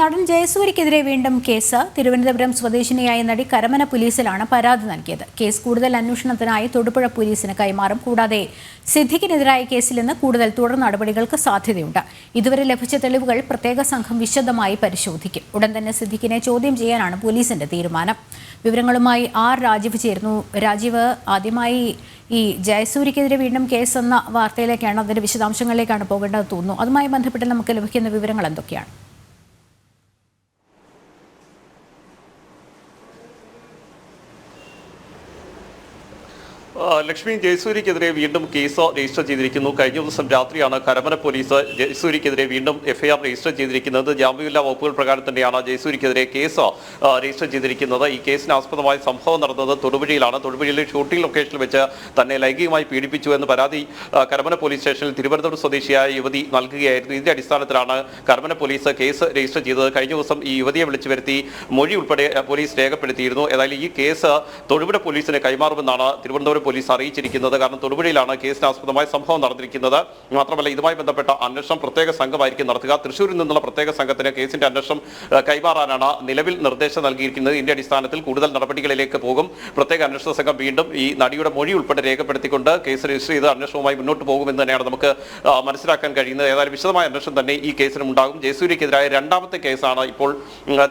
നടൻ ജയസൂരിക്കെതിരെ വീണ്ടും കേസ്. തിരുവനന്തപുരം സ്വദേശിനിയായ നടി കരമന പോലീസിലാണ് പരാതി നൽകിയത്. കേസ് കൂടുതൽ അന്വേഷണത്തിനായി തൊടുപുഴ പോലീസിന് കൈമാറും. കൂടാതെ സിദ്ദിഖിനെതിരായ കേസിൽ നിന്ന് കൂടുതൽ തുടർ നടപടികൾക്ക് സാധ്യതയുണ്ട്. ഇതുവരെ ലഭിച്ച തെളിവുകൾ പ്രത്യേക സംഘം വിശദമായി പരിശോധിക്കും. ഉടൻ തന്നെ സിദ്ദിഖിനെ ചോദ്യം ചെയ്യാനാണ് പോലീസിന്റെ തീരുമാനം. വിവരങ്ങളുമായി ആർ രാജീവ് ചേരുന്നു. രാജീവ് ആദ്യമായി ഈ ജയസൂരിക്കെതിരെ വീണ്ടും കേസ് എന്ന വാർത്തയിലേക്കാണ് അതിന്റെ വിശദാംശങ്ങളിലേക്കാണ് പോകേണ്ടത് തോന്നുന്നു. അതുമായി ബന്ധപ്പെട്ട് നമുക്ക് ലഭിക്കുന്ന വിവരങ്ങൾ എന്തൊക്കെയാണ്? ലക്ഷ്മി ജയസൂര്യക്കെതിരെ വീണ്ടും കേസ് രജിസ്റ്റർ ചെയ്തിരിക്കുന്നു. കഴിഞ്ഞ ദിവസം രാത്രിയാണ് കരമന പോലീസ് ജയസൂര്യക്കെതിരെ വീണ്ടും എഫ്ഐആർ രജിസ്റ്റർ ചെയ്തിരിക്കുന്നത്. ജാമ്യമില്ലാ വകുപ്പുകൾ പ്രകാരം തന്നെയാണ് ജയസൂര്യക്കെതിരെ കേസ് രജിസ്റ്റർ ചെയ്തിരിക്കുന്നത്. ഈ കേസിന് ആസ്പദമായ സംഭവം നടന്നത് തൊടുപുഴയിലാണ്. തൊടുപുഴയിലെ ഷൂട്ടിംഗ് ലൊക്കേഷനിൽ വെച്ച് തന്നെ ലൈംഗികമായി പീഡിപ്പിച്ചു എന്ന് പരാതി കരമന പോലീസ് സ്റ്റേഷനിൽ തിരുവനന്തപുരം സ്വദേശിയായ യുവതി നൽകുകയായിരുന്നു. ഇതിന്റെ അടിസ്ഥാനത്തിലാണ് കരമന പോലീസ് കേസ് രജിസ്റ്റർ ചെയ്തത്. കഴിഞ്ഞ ദിവസം ഈ യുവതിയെ വിളിച്ചു വരുത്തി മൊഴി ഉൾപ്പെടെ പോലീസ് രേഖപ്പെടുത്തിയിരുന്നു. ഏതായാലും ഈ കേസ് തൊടുപുഴ പോലീസിന് കൈമാറുമെന്നാണ് തിരുവനന്തപുരം പോലീസ് അറിയിച്ചിരിക്കുന്നത് കാരണം തൊടുപുഴയിലാണ് കേസിന് ആസ്പദമായ സംഭവം നടന്നിരിക്കുന്നത്. മാത്രമല്ല ഇതുമായി ബന്ധപ്പെട്ട അന്വേഷണം പ്രത്യേക സംഘമായിരിക്കും നടത്തുക. തൃശൂരിൽ നിന്നുള്ള പ്രത്യേക സംഘത്തിന് കേസിന്റെ അന്വേഷണം കൈമാറാനാണ് നിലവിൽ നിർദ്ദേശം നൽകിയിരിക്കുന്നത്. ഇതിന്റെ അടിസ്ഥാനത്തിൽ കൂടുതൽ നടപടികളിലേക്ക് പോകും. പ്രത്യേക അന്വേഷണ സംഘം വീണ്ടും ഈ നടിയുടെ മൊഴി ഉൾപ്പെടെ രേഖപ്പെടുത്തിക്കൊണ്ട് കേസ് രജിസ്റ്റർ ചെയ്ത് അന്വേഷണവുമായി മുന്നോട്ട് പോകുമെന്ന് തന്നെയാണ് നമുക്ക് മനസ്സിലാക്കാൻ കഴിയുന്നത്. ഏതായാലും വിശദമായ അന്വേഷണം തന്നെ ഈ കേസിനും ഉണ്ടാകും. ജയസൂര്യക്കെതിരായ രണ്ടാമത്തെ കേസാണ് ഇപ്പോൾ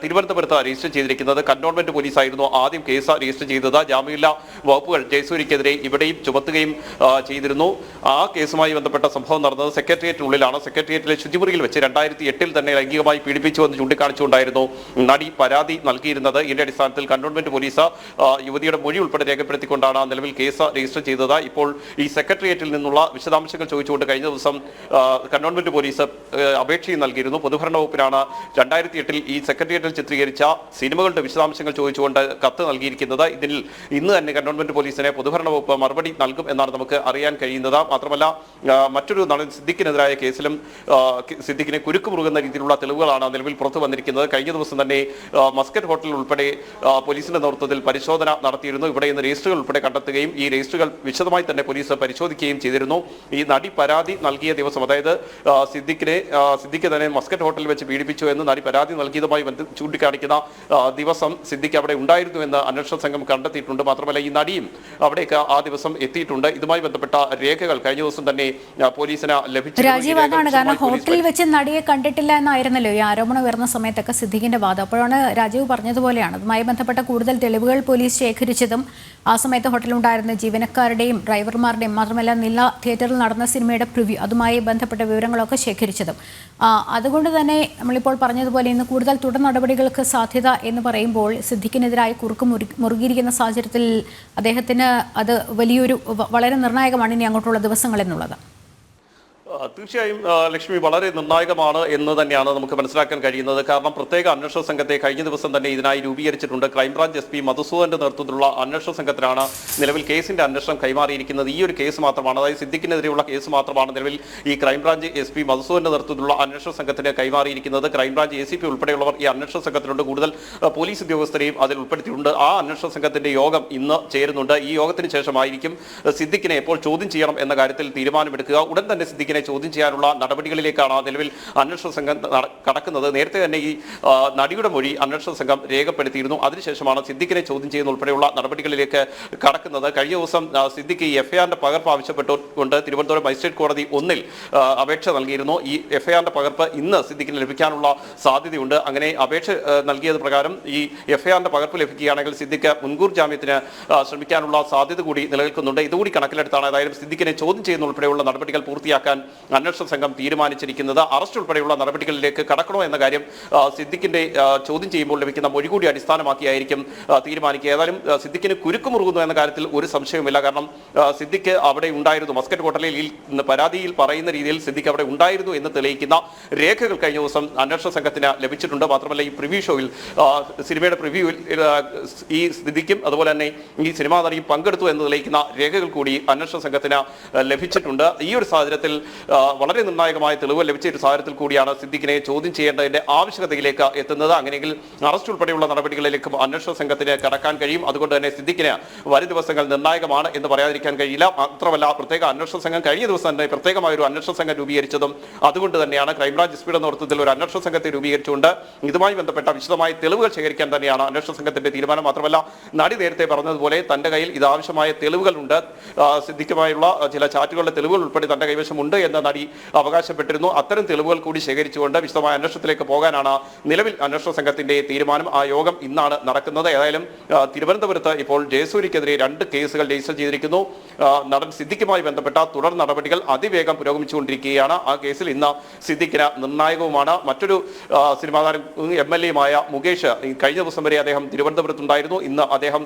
തിരുവനന്തപുരത്ത് രജിസ്റ്റർ ചെയ്തിരിക്കുന്നത്. കന്റോൺമെന്റ് പോലീസായിരുന്നു ആദ്യം കേസ് രജിസ്റ്റർ ചെയ്തത്. ജാമ്യമില്ലാ വകുപ്പുകൾ ജയസൂര്യക്കെതിരെ ഇവിടെയും ചുമത്തുകയും ചെയ്തിരുന്നു. ആ കേസുമായി ബന്ധപ്പെട്ട സംഭവം നടന്നത് സെക്രട്ടേറിയറ്റിനുള്ളിലാണ് സെക്രട്ടേറിയറ്റിലെ ശുചിമുറിയിൽ വെച്ച് രണ്ടായിരത്തി എട്ടിൽ തന്നെ ലൈംഗികമായി പീഡിപ്പിച്ചു എന്ന് ചൂണ്ടിക്കാണിച്ചുകൊണ്ടായിരുന്നു നടി പരാതി നൽകിയിരുന്നത്. ഇതിന്റെ അടിസ്ഥാനത്തിൽ കണ്ടോൺമെന്റ് പോലീസ് യുവതിയുടെ മൊഴി ഉൾപ്പെടെ രേഖപ്പെടുത്തിക്കൊണ്ടാണ് നിലവിൽ കേസ് രജിസ്റ്റർ ചെയ്തത്. ഇപ്പോൾ ഈ സെക്രട്ടേറിയറ്റിൽ നിന്നുള്ള വിശദാംശങ്ങൾ ചോദിച്ചുകൊണ്ട് കഴിഞ്ഞ ദിവസം കണ്ടോൺമെന്റ് പോലീസ് അപേക്ഷയും നൽകിയിരുന്നു. പൊതുഭരണ വകുപ്പിനാണ് രണ്ടായിരത്തി എട്ടിൽ ഈ സെക്രട്ടേറിയറ്റിൽ ചിത്രീകരിച്ച സിനിമകളുടെ വിശദാംശങ്ങൾ ചോദിച്ചുകൊണ്ട് കത്ത് നൽകിയിരിക്കുന്നത്. ഇതിൽ ഇന്ന് തന്നെ കണ്ടോൺമെന്റ് പോലീസിനെ പൊതുഭരണ വകുപ്പ് മറുപടി നൽകും എന്നാണ് നമുക്ക് അറിയാൻ കഴിയുന്നത്. മാത്രമല്ല മറ്റൊരു നടൻ സിദ്ദിഖിനെതിരായ കേസിലും സിദ്ദിഖിനെ കുരുക്ക് മുറുകുന്ന രീതിയിലുള്ള തെളിവുകളാണ് നിലവിൽ പുറത്തു വന്നിരിക്കുന്നത്. കഴിഞ്ഞ ദിവസം തന്നെ മസ്കറ്റ് ഹോട്ടലിൽ ഉൾപ്പെടെ പോലീസിന്റെ നേതൃത്വത്തിൽ പരിശോധന നടത്തിയിരുന്നു. ഇവിടെ ഇന്ന് രജിസ്റ്ററുകൾ ഉൾപ്പെടെ കണ്ടെത്തുകയും ഈ രജിസ്റ്ററുകൾ വിശദമായി തന്നെ പോലീസ് പരിശോധിക്കുകയും ചെയ്തിരുന്നു. ഈ നടി പരാതി നൽകിയ ദിവസം അതായത് സിദ്ദിഖിനെ സിദ്ദിഖ് തന്നെ മസ്കറ്റ് ഹോട്ടലിൽ വെച്ച് പീഡിപ്പിച്ചു എന്ന് നടി പരാതി നൽകിയതുമായി ചൂണ്ടിക്കാണിക്കുന്ന ദിവസം സിദ്ദിഖ് അവിടെ ഉണ്ടായിരുന്നു എന്ന് അന്വേഷണ സംഘം കണ്ടെത്തിയിട്ടുണ്ട്. മാത്രമല്ല ഈ നടിയും അവിടേക്ക് ആ ദിവസം എത്തിയിട്ടുണ്ട്. ഇതുമായി ബന്ധപ്പെട്ട രേഖകൾ കഴിഞ്ഞ ദിവസം തന്നെ പോലീസിന് ലഭിച്ചു രാജീവ് അതാണ് കാരണം ഹോട്ടലിൽ വെച്ച് നടിയെ കണ്ടിട്ടില്ല എന്നായിരുന്നല്ലോ. ഈ ആരോപണം ഉയർന്ന സമയത്തൊക്കെ സിദ്ദിഖിന്റെ വാദം. അപ്പോഴാണ് രാജീവ് പറഞ്ഞതുപോലെയാണ്. അതുമായി ബന്ധപ്പെട്ട കൂടുതൽ തെളിവുകൾ പോലീസ് ശേഖരിച്ചതും ആ സമയത്ത് ഹോട്ടലിലുണ്ടായിരുന്ന ജീവനക്കാരുടെയും ഡ്രൈവർമാരുടെയും മാത്രമല്ല നില തിയേറ്ററിൽ നടന്ന സിനിമയുടെ പ്രിവ്യൂ അതുമായി ബന്ധപ്പെട്ട വിവരങ്ങളൊക്കെ ശേഖരിച്ചതും. അതുകൊണ്ട് തന്നെ നമ്മളിപ്പോൾ പറഞ്ഞതുപോലെ ഇന്ന് കൂടുതൽ തുടർ നടപടികൾക്ക് സാധ്യത എന്ന് പറയുമ്പോൾ സിദ്ദിഖിനെതിരായി കുറുക്ക് മുറി- മുറുകിയിരിക്കുന്ന സാഹചര്യത്തിൽ അദ്ദേഹത്തിന് അത് വലിയൊരു വളരെ നിർണായകമാണ് ഇനി അങ്ങോട്ടുള്ള ദിവസങ്ങൾ എന്നുള്ളത്. തീർച്ചയായും ലക്ഷ്മി വളരെ നിർണായകമാണ് എന്ന് തന്നെയാണ് നമുക്ക് മനസ്സിലാക്കാൻ കഴിയുന്നത്. കാരണം പ്രത്യേക അന്വേഷണ സംഘത്തെ കഴിഞ്ഞ ദിവസം തന്നെ ഇതിനായി രൂപീകരിച്ചിട്ടുണ്ട്. ക്രൈംബ്രാഞ്ച് എസ് പി മധുസൂദന്റെ നേതൃത്വത്തിലുള്ള അന്വേഷണ സംഘത്തിലാണ് നിലവിൽ കേസിന്റെ അന്വേഷണം കൈമാറിയിരിക്കുന്നത്. ഈ ഒരു കേസ് മാത്രമാണ് അതായത് സിദ്ദിഖിനെതിരെയുള്ള കേസ് മാത്രമാണ് നിലവിൽ ഈ ക്രൈംബ്രാഞ്ച് എസ് പി മധുസൂദന്റെ നേതൃത്വത്തിലുള്ള അന്വേഷണ സംഘത്തിന് കൈമാറിയിരിക്കുന്നത്. Crime branch A C P ഉൾപ്പെടെയുള്ളവർ ഈ അന്വേഷണ സംഘത്തിലുണ്ട്. കൂടുതൽ പോലീസ് ഉദ്യോഗസ്ഥരെയും അതിൽ ഉൾപ്പെടുത്തിയിട്ടുണ്ട്. ആ അന്വേഷണ സംഘത്തിന്റെ യോഗം ഇന്ന് ചേരുന്നുണ്ട്. ഈ യോഗത്തിന് ശേഷമായിരിക്കും സിദ്ദിഖിനെ എപ്പോൾ ചോദ്യം ചെയ്യണം എന്ന കാര്യത്തിൽ തീരുമാനമെടുക്കുക. ഉടൻ തന്നെ സിദ്ദിഖിനെ ചോദ്യം ചെയ്യാനുള്ള നടപടികളിലേക്കാണ് നിലവിൽ അന്വേഷണ സംഘം കടക്കുന്നത്. നേരത്തെ തന്നെ ഈ നടിയുടെ മൊഴി അന്വേഷണ സംഘം രേഖപ്പെടുത്തിയിരുന്നു. അതിനുശേഷമാണ് സിദ്ദിഖിനെ ചോദ്യം ചെയ്യുന്ന ഉൾപ്പെടെയുള്ള നടപടികളിലേക്ക് കടക്കുന്നത്. കഴിഞ്ഞ ദിവസം സിദ്ദിഖ് ഈ എഫ്ഐആറിന്റെ പകർപ്പ് ആവശ്യപ്പെട്ടുകൊണ്ട് തിരുവനന്തപുരം മജിസ്ട്രേറ്റ് കോടതി ഒന്നിൽ അപേക്ഷ നൽകിയിരുന്നു. ഈ എഫ്ഐആറിന്റെ പകർപ്പ് ഇന്ന് സിദ്ദിഖിന് ലഭിക്കാനുള്ള സാധ്യതയുണ്ട്. അങ്ങനെ അപേക്ഷ നൽകിയത് പ്രകാരം ഈ എഫ്ഐആറിന്റെ പകർപ്പ് ലഭിക്കുകയാണെങ്കിൽ സിദ്ദിഖ് മുൻകൂർ ജാമ്യത്തിന് ശ്രമിക്കാനുള്ള സാധ്യത കൂടി നിലനിൽക്കുന്നുണ്ട്. ഇതുകൂടി കണക്കിലെടുത്താണ് ഏതായാലും സിദ്ദിഖിനെ ചോദ്യം ചെയ്യുന്ന ഉൾപ്പെടെയുള്ള നടപടികൾ പൂർത്തിയാക്കാൻ അന്വേഷണ സംഘം തീരുമാനിച്ചിരിക്കുന്നത് അറസ്റ്റ് ഉൾപ്പെടെയുള്ള നടപടികളിലേക്ക് കടക്കണോ എന്ന കാര്യം സിദ്ദിഖിന്റെ ചോദ്യം ചെയ്യുമ്പോൾ ലഭിക്കുന്ന മൊഴി കൂടി അടിസ്ഥാനമാക്കിയായിരിക്കും തീരുമാനിക്കുക. ഏതായാലും സിദ്ദിഖിന് കുരുക്ക് മുറുകുന്നു എന്ന കാര്യത്തിൽ ഒരു സംശയവുമില്ല. കാരണം സിദ്ദിഖ് അവിടെ ഉണ്ടായിരുന്നു. മസ്കറ്റ് ഹോട്ടലിൽ ഈ പരാതിയിൽ പറയുന്ന രീതിയിൽ സിദ്ദിഖ് അവിടെ ഉണ്ടായിരുന്നു എന്ന് തെളിയിക്കുന്ന രേഖകൾ കഴിഞ്ഞ ദിവസം അന്വേഷണ സംഘത്തിന് ലഭിച്ചിട്ടുണ്ട്. മാത്രമല്ല ഈ പ്രിവ്യൂ ഷോയിൽ സിനിമയുടെ പ്രിവ്യൂവിൽ ഈ സിദ്ദിഖും അതുപോലെ തന്നെ ഈ സിനിമാ നടിയും പങ്കെടുത്തു എന്ന് തെളിയിക്കുന്ന രേഖകൾ കൂടി അന്വേഷണ സംഘത്തിന് ലഭിച്ചിട്ടുണ്ട്. ഈ ഒരു സാഹചര്യത്തിൽ വളരെ നിർണായകമായ തെളിവ് ലഭിച്ച ഒരു സാഹചര്യത്തിൽ കൂടിയാണ് സിദ്ദിഖിനെ ചോദ്യം ചെയ്യേണ്ടതിന്റെ ആവശ്യകതയിലേക്ക് എത്തുന്നത്. അങ്ങനെയെങ്കിൽ അറസ്റ്റ് ഉൾപ്പെടെയുള്ള നടപടികളിലേക്കും അന്വേഷണ സംഘത്തിന് കടക്കാൻ കഴിയും. അതുകൊണ്ട് തന്നെ സിദ്ദിഖിന് വരും ദിവസങ്ങൾ നിർണായകമാണ് എന്ന് പറയാതിരിക്കാൻ കഴിയില്ല. മാത്രമല്ല പ്രത്യേക അന്വേഷണ സംഘം കഴിഞ്ഞ ദിവസം തന്നെ പ്രത്യേകമായ ഒരു അന്വേഷണ സംഘം രൂപീകരിച്ചതും അതുകൊണ്ട് തന്നെയാണ് ക്രൈംബ്രാഞ്ച് എസ് നേതൃത്വത്തിൽ ഒരു അന്വേഷണ സംഘത്തെ രൂപീകരിച്ചുകൊണ്ട് ഇതുമായി ബന്ധപ്പെട്ട വിശദമായ തെളിവുകൾ ശേഖരിക്കാൻ തന്നെയാണ് അന്വേഷണ സംഘത്തിന്റെ തീരുമാനം. മാത്രമല്ല നടി നേരത്തെ പറഞ്ഞതുപോലെ തന്റെ കയ്യിൽ ഇത് ആവശ്യമായ തെളിവുകളുണ്ട് സിദ്ധിക്കുമായുള്ള ചില ചാറ്റുകളുടെ തെളിവുകൾ ഉൾപ്പെടെ തന്റെ കൈവശമുണ്ട് എന്ന് നടി അവകാശപ്പെട്ടിരുന്നു. അത്തരം തെളിവുകൾ കൂടി ശേഖരിച്ചുകൊണ്ട് വിശദമായ അന്വേഷണത്തിലേക്ക് പോകാനാണ് നിലവിൽ അന്വേഷണ സംഘത്തിന്റെ തീരുമാനം. ആ യോഗം ഇന്നാണ് നടക്കുന്നത്. ഏതായാലും തിരുവനന്തപുരത്ത് ഇപ്പോൾ ജയസൂര്യക്കെതിരെ രണ്ട് കേസുകൾ രജിസ്റ്റർ ചെയ്തിരിക്കുന്നു. നടൻ സിദ്ദിഖുമായി ബന്ധപ്പെട്ട തുടർ നടപടികൾ അതിവേഗം പുരോഗമിച്ചുകൊണ്ടിരിക്കുകയാണ്. ആ കേസിൽ ഇന്ന് സിദ്ദിഖിന് നിർണായകവുമാണ്. മറ്റൊരു സിനിമാ താരം എം എൽ എയുമായ മുകേഷ് കഴിഞ്ഞ ദിവസം വരെ അദ്ദേഹം തിരുവനന്തപുരത്തുണ്ടായിരുന്നു. ഇന്ന് അദ്ദേഹം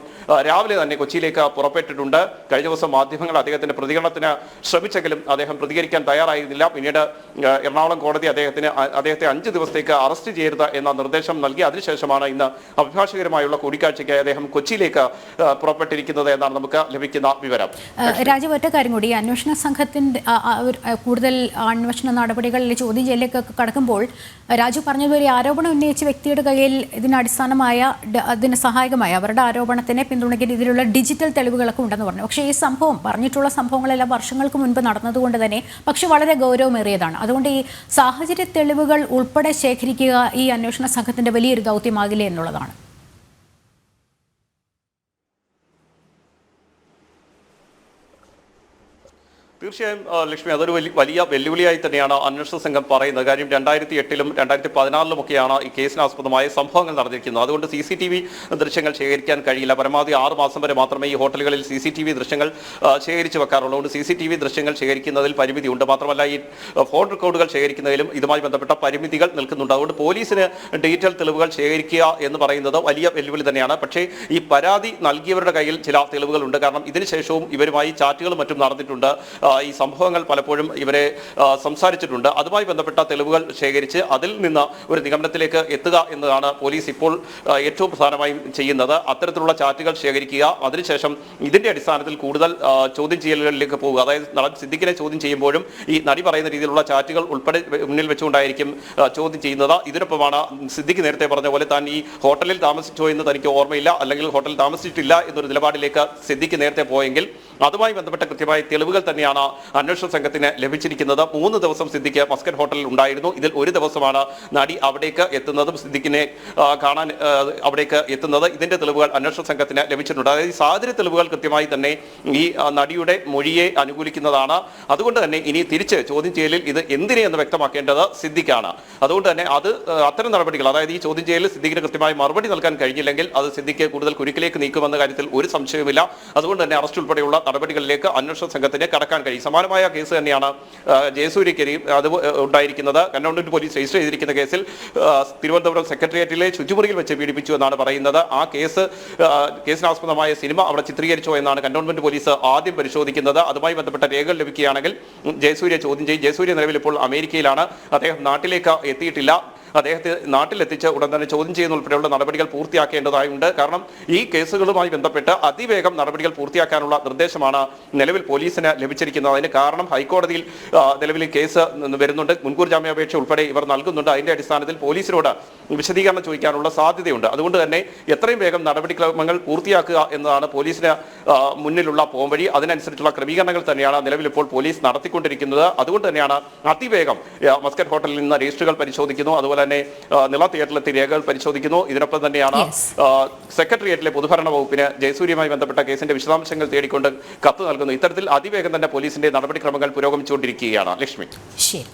രാവിലെ തന്നെ കൊച്ചിയിലേക്ക് പുറപ്പെട്ടിട്ടുണ്ട്. കഴിഞ്ഞ ദിവസം മാധ്യമങ്ങൾ അദ്ദേഹത്തിന്റെ പ്രതികരണത്തിന് ശ്രമിച്ചെങ്കിലും അദ്ദേഹം പ്രതികരിക്കാൻ തയ്യാറായിരുന്നില്ല. പിന്നീട് എറണാകുളം കോടതി അദ്ദേഹത്തിന് അദ്ദേഹത്തെ അഞ്ച് ദിവസത്തേക്ക് അറസ്റ്റ് ചെയ്യരുത് എന്ന നിർദ്ദേശം നൽകി. അതിനുശേഷമാണ് ഇന്ന് അഭിഭാഷകരുമായുള്ള കൂടിക്കാഴ്ചയ്ക്ക് അദ്ദേഹം കൊച്ചിയിലേക്ക് പുറപ്പെട്ടിരിക്കുന്നത് എന്നാണ് നമുക്ക് ലഭിക്കുന്ന വിവരം. രാജീവ് ഒറ്റ കാര്യം കൂടി. അന്വേഷണ സംഘത്തിന്റെ കൂടുതൽ അന്വേഷണ നടപടികളിൽ ചോദ്യം ചെയ്യലിലേക്കൊക്കെ കടക്കുമ്പോൾ രാജു പറഞ്ഞതുപോലെ ആരോപണം ഉന്നയിച്ച വ്യക്തിയുടെ കയ്യിൽ ഇതിന് അടിസ്ഥാനമായ അതിന് സഹായകമായ അവരുടെ ആരോപണത്തിനെ പിന്തുണയ്ക്കുന്ന രീതിയിലുള്ള ഡിജിറ്റൽ തെളിവുകളൊക്കെ ഉണ്ടെന്ന് പറഞ്ഞു. പക്ഷേ ഈ സംഭവം പറഞ്ഞിട്ടുള്ള സംഭവങ്ങളെല്ലാം വർഷങ്ങൾക്ക് മുൻപ് നടന്നതുകൊണ്ട് തന്നെ പക്ഷെ വളരെ ഗൗരവമേറിയതാണ്. അതുകൊണ്ട് ഈ സാഹചര്യ തെളിവുകൾ ഉൾപ്പെടെ ശേഖരിക്കുക ഈ അന്വേഷണ സംഘത്തിന്റെ വലിയൊരു ദൗത്യമാകില്ലേ എന്നുള്ളതാണ്. തീർച്ചയായും ലക്ഷ്മി അതൊരു വലിയ വലിയ വെല്ലുവിളിയായി തന്നെയാണ് അന്വേഷണ സംഘം പറയുന്നത്. കാര്യം രണ്ടായിരത്തി എട്ടിലും രണ്ടായിരത്തി പതിനാറിലും ഒക്കെയാണ് ഈ കേസിനാസ്പദമായ സംഭവങ്ങൾ നടന്നിരിക്കുന്നത്. അതുകൊണ്ട് സി സി ടി വി ദൃശ്യങ്ങൾ ശേഖരിക്കാൻ കഴിയില്ല. പരമാവധി ആറ് മാസം വരെ മാത്രമേ ഈ ഹോട്ടലുകളിൽ സി സി ടി വി ദൃശ്യങ്ങൾ ശേഖരിച്ച് വെക്കാറുള്ളൂ. അതുകൊണ്ട് സി സി ടി വി ദൃശ്യങ്ങൾ ശേഖരിക്കുന്നതിൽ പരിമിതിയുണ്ട്. മാത്രമല്ല ഈ ഫോൺ റെക്കോർഡുകൾ ശേഖരിക്കുന്നതിലും ഇതുമായി ബന്ധപ്പെട്ട പരിമിതികൾ നിൽക്കുന്നുണ്ട്. അതുകൊണ്ട് പോലീസിന് ഡീറ്റെയിൽ തെളിവുകൾ ശേഖരിക്കുക എന്ന് പറയുന്നത് വലിയ വെല്ലുവിളി തന്നെയാണ്. പക്ഷേ ഈ പരാതി നൽകിയവരുടെ കയ്യിൽ ചില തെളിവുകളുണ്ട്. കാരണം ഇതിനുശേഷവും ഇവരുമായി ചാറ്റുകളും മറ്റും നടന്നിട്ടുണ്ട്. ഈ സംഭവങ്ങൾ പലപ്പോഴും ഇവരെ സംസാരിച്ചിട്ടുണ്ട്. അതുമായി ബന്ധപ്പെട്ട തെളിവുകൾ ശേഖരിച്ച് അതിൽ നിന്ന് ഒരു നിഗമനത്തിലേക്ക് എത്തുക എന്നതാണ് പോലീസ് ഇപ്പോൾ ഏറ്റവും പ്രധാനമായും ചെയ്യുന്നത്. അത്തരത്തിലുള്ള ചാറ്റുകൾ ശേഖരിക്കുക അതിനുശേഷം ഇതിന്റെ അടിസ്ഥാനത്തിൽ കൂടുതൽ ചോദ്യം ചെയ്യലുകളിലേക്ക് പോകുക. അതായത് നടൻ സിദ്ദിഖിനെ ചോദ്യം ചെയ്യുമ്പോഴും ഈ നടി പറയുന്ന രീതിയിലുള്ള ചാറ്റുകൾ ഉൾപ്പെടെ മുന്നിൽ വെച്ചുകൊണ്ടായിരിക്കും ചോദ്യം ചെയ്യുന്നത്. ഇതിനൊപ്പമാണ് സിദ്ദിഖ് നേരത്തെ പറഞ്ഞ പോലെ താൻ ഈ ഹോട്ടലിൽ താമസിച്ചോ എന്ന് തനിക്ക് ഓർമ്മയില്ല അല്ലെങ്കിൽ ഹോട്ടലിൽ താമസിച്ചിട്ടില്ല എന്നൊരു നിലപാടിലേക്ക് സിദ്ദിഖ് നേരത്തെ പോയെങ്കിൽ അതുമായി ബന്ധപ്പെട്ട കൃത്യമായ തെളിവുകൾ തന്നെയാണ് അന്വേഷണ സംഘത്തിന് ലഭിച്ചിരിക്കുന്നത് മൂന്ന് ദിവസം സിദ്ദിഖ് മസ്കറ്റ് ഹോട്ടലിൽ ഉണ്ടായിരുന്നു. ഇതിൽ ഒരു ദിവസമാണ് നടി അവിടേക്ക് എത്തുന്നതും സിദ്ദിഖിനെ കാണാൻ അവിടേക്ക് എത്തുന്നത്. ഇതിന്റെ തെളിവുകൾ അന്വേഷണ സംഘത്തിന് ലഭിച്ചിട്ടുണ്ട്. അതായത് സാഹചര്യ തെളിവുകൾ കൃത്യമായി തന്നെ ഈ നടിയുടെ മൊഴിയെ അനുകൂലിക്കുന്നതാണ്. അതുകൊണ്ട് തന്നെ ഇനി തിരിച്ച് ചോദ്യം ചെയ്യലിൽ ഇത് എന്തിനെ എന്ന് വ്യക്തമാക്കേണ്ടത് സിദ്ദിഖാണ്. അതുകൊണ്ട് തന്നെ അത് അത്തരം നടപടികൾ അതായത് ഈ ചോദ്യം ചെയ്യലിൽ സിദ്ദിഖിന് കൃത്യമായി മറുപടി നൽകാൻ കഴിഞ്ഞില്ലെങ്കിൽ അത് സിദ്ദിഖ് കൂടുതൽ കുരുക്കിലേക്ക് നീക്കുമെന്ന കാര്യത്തിൽ ഒരു സംശയവുമില്ല. അതുകൊണ്ട് തന്നെ അറസ്റ്റ് ഉൾപ്പെടെയുള്ള നടപടികളിലേക്ക് അന്വേഷണ സംഘത്തിന് കടക്കാൻ കഴിയും. സമാനമായ കേസ് തന്നെയാണ് ജയസൂര്യക്കെതിരെയും അത് ഉണ്ടായിരിക്കുന്നത്. കന്റോൺമെന്റ് പോലീസ് രജിസ്റ്റർ ചെയ്തിരിക്കുന്ന കേസിൽ തിരുവനന്തപുരം സെക്രട്ടേറിയറ്റിലെ ശുചിമുറിയിൽ വെച്ച് പീഡിപ്പിച്ചു എന്നാണ് പറയുന്നത്. ആ കേസ് കേസിനാസ്പദമായ സിനിമ അവിടെ ചിത്രീകരിച്ചോ എന്നാണ് കന്റോൺമെന്റ് പോലീസ് ആദ്യം പരിശോധിക്കുന്നത്. അതുമായി ബന്ധപ്പെട്ട രേഖകൾ ലഭിക്കുകയാണെങ്കിൽ ജയസൂര്യ ചോദ്യം ചെയ്യും. ജയസൂര്യ നിലവിൽ ഇപ്പോൾ അമേരിക്കയിലാണ്. അദ്ദേഹം നാട്ടിലേക്ക് എത്തിയിട്ടില്ല. അദ്ദേഹത്തെ നാട്ടിലെത്തിച്ച് ഉടൻ തന്നെ ചോദ്യം ചെയ്യുന്ന ഉൾപ്പെടെയുള്ള നടപടികൾ പൂർത്തിയാക്കേണ്ടതായുണ്ട്. കാരണം ഈ കേസുകളുമായി ബന്ധപ്പെട്ട് അതിവേഗം നടപടികൾ പൂർത്തിയാക്കാനുള്ള നിർദ്ദേശമാണ് നിലവിൽ പോലീസിന് ലഭിച്ചിരിക്കുന്നത്. അതിന് കാരണം ഹൈക്കോടതിയിൽ നിലവിൽ കേസ് വരുന്നുണ്ട്. മുൻകൂർ ജാമ്യാപേക്ഷ ഉൾപ്പെടെ ഇവർ നൽകുന്നുണ്ട്. അതിന്റെ അടിസ്ഥാനത്തിൽ പോലീസിനോട് വിശദീകരണം ചോദിക്കാനുള്ള സാധ്യതയുണ്ട്. അതുകൊണ്ട് തന്നെ എത്രയും വേഗം നടപടിക്രമങ്ങൾ പൂർത്തിയാക്കുക എന്നതാണ് പോലീസിന് മുന്നിലുള്ള പോംവഴി അതിനനുസരിച്ചുള്ള ക്രമീകരണങ്ങൾ തന്നെയാണ് നിലവിൽ ഇപ്പോൾ പോലീസ് നടത്തിക്കൊണ്ടിരിക്കുന്നത്. അതുകൊണ്ട് തന്നെയാണ് അതിവേഗം മസ്കറ്റ് ഹോട്ടലിൽ നിന്ന് രജിസ്റ്ററുകൾ പരിശോധിക്കുന്നു. അതുപോലെ തന്നെ നില നിള തിയേറ്ററിലെത്തി രേഖകൾ പരിശോധിക്കുന്നു. ഇതിനൊപ്പം തന്നെയാണ് സെക്രട്ടേറിയറ്റിലെ പൊതുഭരണ വകുപ്പിന് ജയസൂര്യയുമായി ബന്ധപ്പെട്ട കേസിന്റെ വിശദാംശങ്ങൾ തേടിക്കൊണ്ട് കത്ത് നൽകുന്നു. ഇത്തരത്തിൽ അതിവേഗം തന്നെ പോലീസിന്റെ നടപടിക്രമങ്ങൾ പുരോഗമിച്ചുകൊണ്ടിരിക്കുകയാണ്. ലക്ഷ്മി. ശരി.